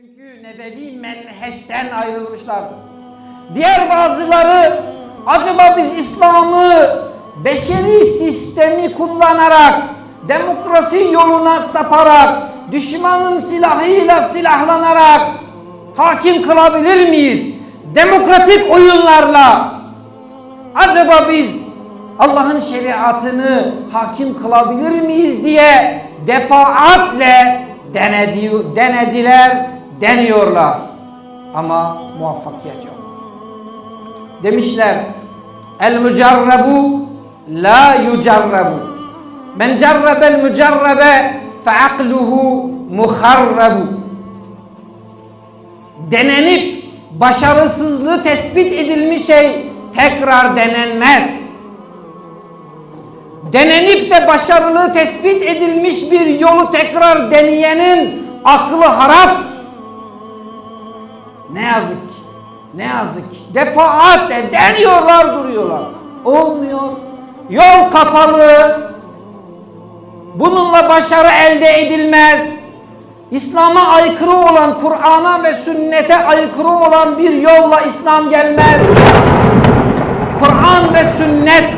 Çünkü nebevi menheşten ayrılmışlardır. Diğer bazıları acaba biz İslam'ı beşeri sistemi kullanarak demokrasi yoluna saparak düşmanın silahıyla silahlanarak hakim kılabilir miyiz? Demokratik oyunlarla acaba biz Allah'ın şeriatını hakim kılabilir miyiz diye defaatle denedi, denediler, deniyorlar. Ama muvaffakiyet yok. Demişler el mücerrebu la yucerrebu. Men cerrebel mücerrebe fe akluhu muharrebu. Denenip başarısızlığı tespit edilmiş şey tekrar denenmez denenip de başarılı tespit edilmiş bir yolu tekrar deneyenin aklı harap. Ne yazık ki, ne yazık ki defaatle deniyorlar duruyorlar. Olmuyor. Yol kapalı. Bununla başarı elde edilmez. İslam'a aykırı olan, Kur'an'a ve sünnete aykırı olan bir yolla İslam gelmez. Kur'an ve sünnet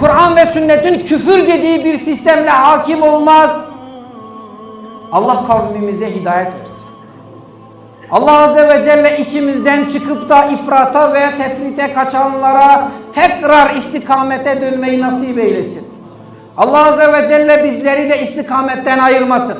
Kur'an ve sünnetin küfür dediği bir sistemle hakim olmaz. Allah kavmimize hidayet versin. Allah Azze ve Celle içimizden çıkıp da ifrata veya tefrite kaçanlara tekrar istikamete dönmeyi nasip eylesin. Allah Azze ve Celle bizleri de istikametten ayırmasın.